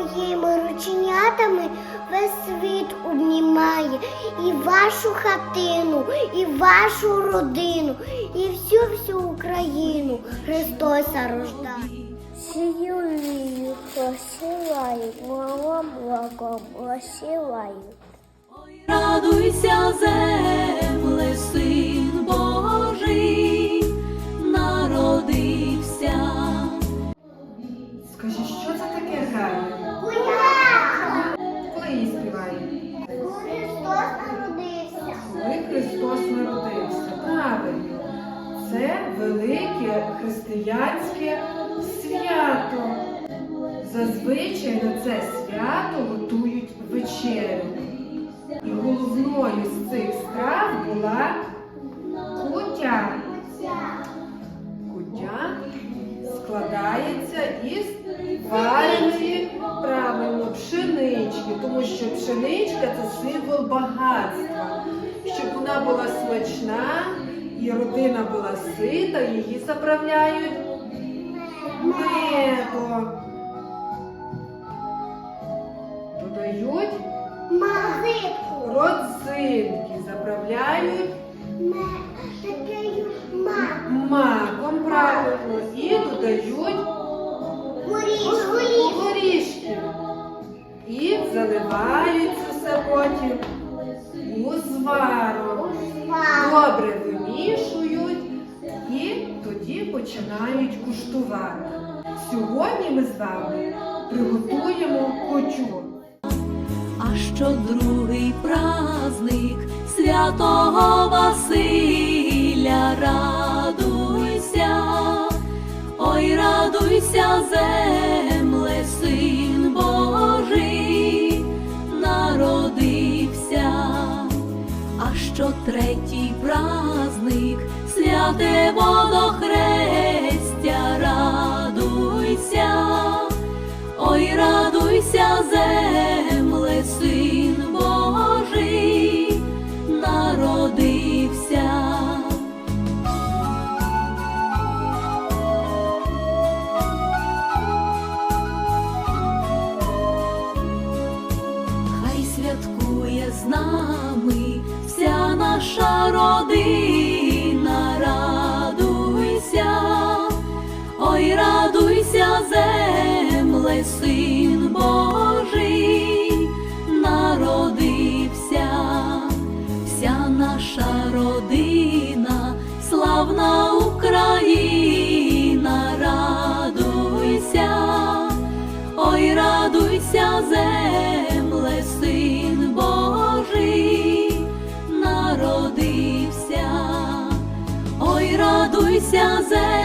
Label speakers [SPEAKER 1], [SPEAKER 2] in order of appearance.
[SPEAKER 1] своїми рученятами весь світ обнімає, і вашу хатину, і вашу родину, і всю всю Україну Христоса рождає. Сію посилаю, мама благо посилаю.
[SPEAKER 2] Це велике християнське свято. Зазвичай на це свято готують вечерю. І головною з цих страв була кутя. Кутя складається із вареної правильно пшенички, тому що пшеничка це символ багатства. Щоб вона була смачна і родина була сита, її заправляють медом. Додають
[SPEAKER 1] Мазитку.
[SPEAKER 2] родзинки, заправляють маком правильно і додають
[SPEAKER 1] Горішки.
[SPEAKER 2] горішки. І заливають це все потім у звару. Добре вимішують і тоді починають куштувати. Сьогодні ми з вами приготуємо кочу.
[SPEAKER 3] А що другий праздник святого Василя, Що третій праздник святе водохрестя, наша родина, славна Україна, радуйся. Ой, радуйся, земле, син Божий народився. Ой, радуйся, земле,